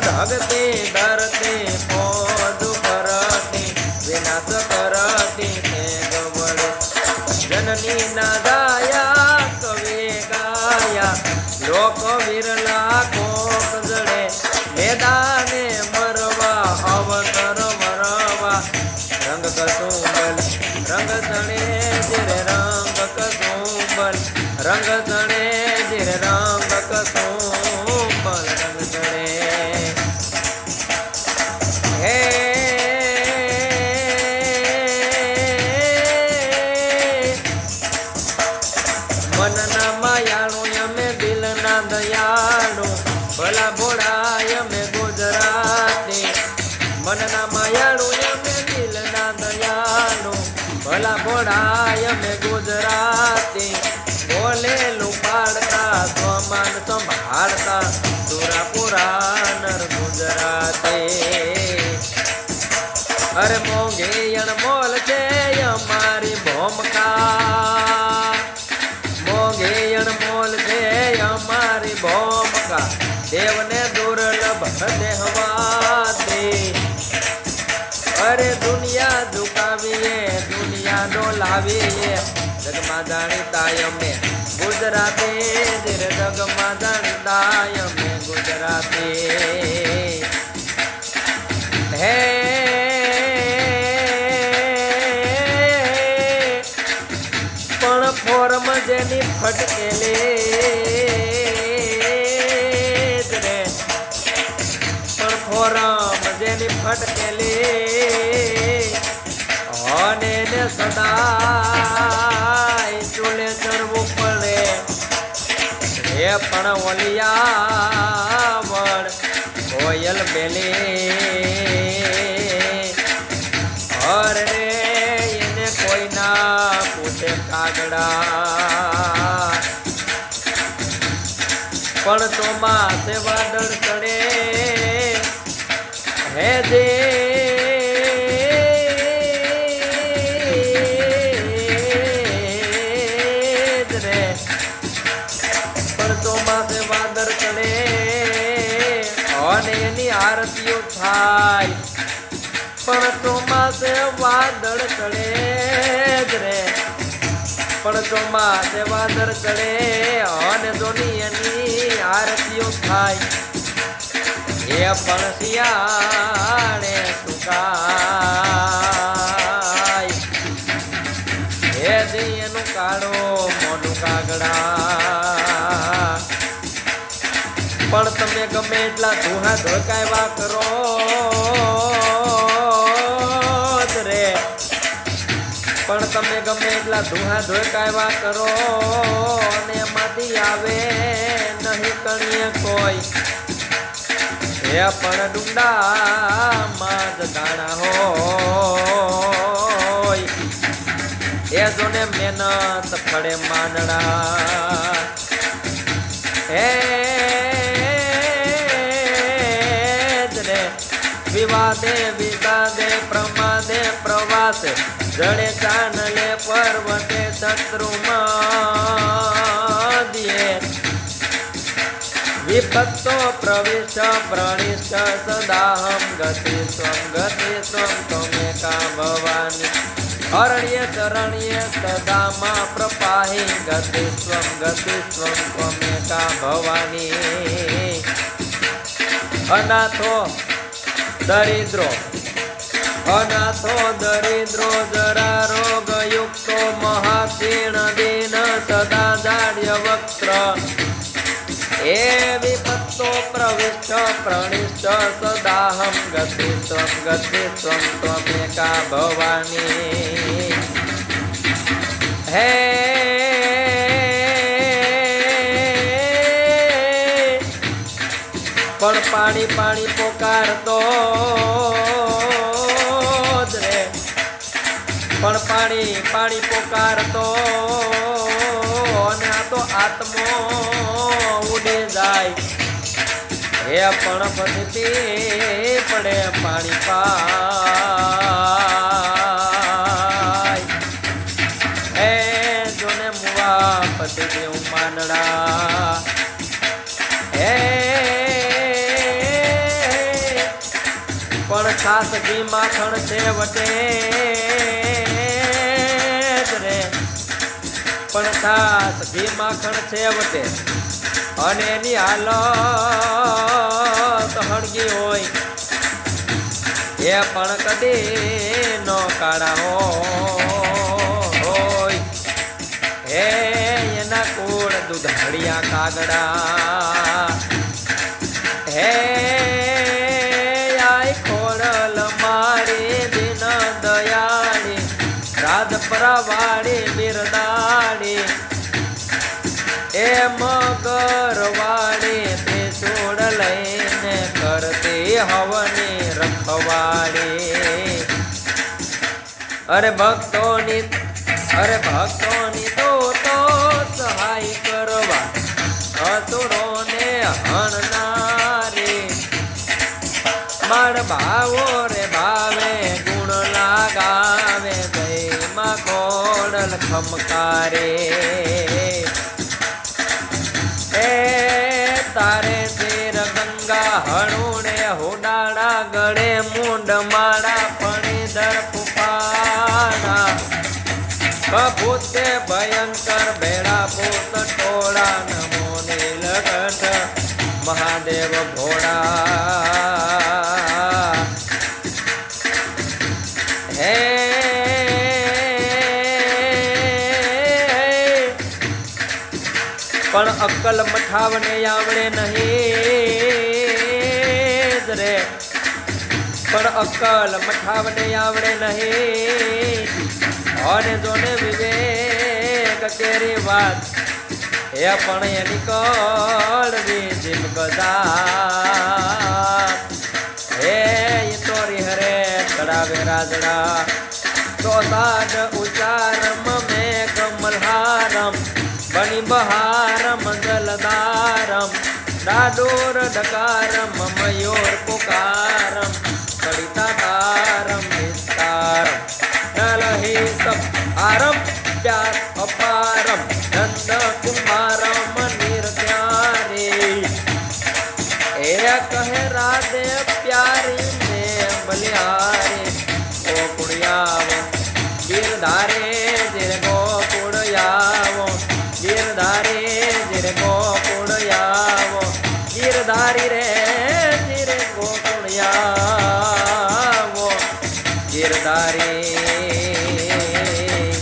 ધગતી ડરતી પોદ કરતી, વિનાશ કરતી તે ગવડે જનની ના કવિ ગાયા. લોક વિરલા કોક જડે મેદાને મરવા અવતર મરવા. રંગ કસુંબલ, રંગ તણે જરે રંગ કસુંબલ. રંગ તણે મનના માયાળુ અમે દિલના દયાળુ ભલા ભોળાય અમે ગુજરાતી. બોલેલું પાડતા, સ્વમાન સંભાળતા સુરાપુરા નર ગુજરાતી. અરે મોંઘી અણમોલ છે અમારી ભોમકા. મોંઘી અણમોલ છે અમારી ભોમકા. દેવને દુર્લભ દેહવા ડોલાવીએ જગમાં જાણીતા અમે. ગુજરાતી જગમાં જાણીતા અમે. ગુજરાતી. હે. પણ ફોર્મ જેની ફટકેલે પણ ફોરમ જેની ફટકેલી અને ને સદાય ચૂલે ચડવું પડે એ પણ ઓલિયાવળ કોયલ બેલી અરે એને કોઈ પૂછે કાગડા. પણ ચોમાસે વાદળ ચડે. હે દે થાય પણ ચોમાસે વાદળ ચડે જ રે. પણ ચોમાસે વાદળ ચડે, અને જોની એની આરતીઓ થાય. એ પણ શિયાળે સુકાય. હે દી એનું કાળો મોનું કાગડા. પણ તમે ગમે એટલા ધુહા ધોકાયવા કરો તમે ગમે એટલા ધુહા ધોકાયવા કરો. અને એમાંથી આવે નહીં કણીએ કોઈ. એ પણ ડુંડામાં જ દાણા હોય. એ જોને મહેનત ફળે માનડા હે વિવાદે વિવાદે, પ્રમાદે, પ્રવાસે. જડે ચાનલે પર્વતે શત્રુમાં વિભક્તો પ્રવિષ્ટ પ્રણિષ્ટ સદાહમ ગતિ સ્વમ ગતિ સ્વમ ત્વમેકા ભવાની અરણ્ય ચરણ્ય સદામાં પ્રપાહી, ગતિ સ્વમ ગતિ સ્વમ ત્વમેકા ભવાની અનાથો, દરિદ્રો અનાથો દરિદ્રો જરા રોગ યુક્તો મહાક્ષીણ દીન સદા જાડ્ય વક્ર એ વિપત્તો પ્રવિષ્ટ, પ્રણિષ્ટ, સદાહમ ગતિ ત્વમ ગતિ ત્વમ ત્વમેકા ભવાની. હે પણ પાણી પાણી પોકારતો પણ પાણી પાણી પોકારતો અને આ તો આત્મો ઉડે જાય. હે પણ પદ્ધતિ પડે પાણી પાય. હે જોને મુવા પદ્ધતિ માનડા હે પણ ખાસ ઘી માખણ છે વટે છાસ ઘી માખણ છે વટે અને એની હાલત હળગી હોય. એ પણ કદી ન કાળા હોય. હે, એના કુળ દૂધળિયા કાગડા. હે આય ખોડલ મારી દિન દયાળી રાજપરા વાળી બિરદ મગર વાળી તે છોડ લઈને કરતી હવને રખવાડે અરે ભક્તોની અરે ભક્તોની તો તો સહાય કરવા અસુરોને હણનારે. માર ભાવો રે ભાવે, ગુણ લાગાવે, દયમાં ખોડલ ખમકારે એ તારે શેર ગંગા હણુણે હોડાડા ગળે મૂંડ માળા દર ફૂફાડા કભૂતે ભયંકર ભેળા ભૂત ટોળા નમો નીલકંઠ મહાદેવ ભોળા. પણ અક્કલ મઠાવને આવડે નહીં. રે. પણ અક્કલ મઠાવને આવડે નહીં. અને જોને વિવેક કેરી વાત. એ પણ એની કળવી જીમ ગજા હે તોરી હરે કડાવે રાજડા તો સાડ ઉચારમ ડાડોર ડકારમ મયોર પુકારમ કડિતાકારમ વિસ્તારમ નલહિતમ આરમ પ્યાર અપારમ, નંદ કુમારમ નિર્ધારે એ કહે, રાધે પ્યારી ને બલિહારે ગોકુળિયાવો ગીરધારે જીરે ગોકુળિયાવો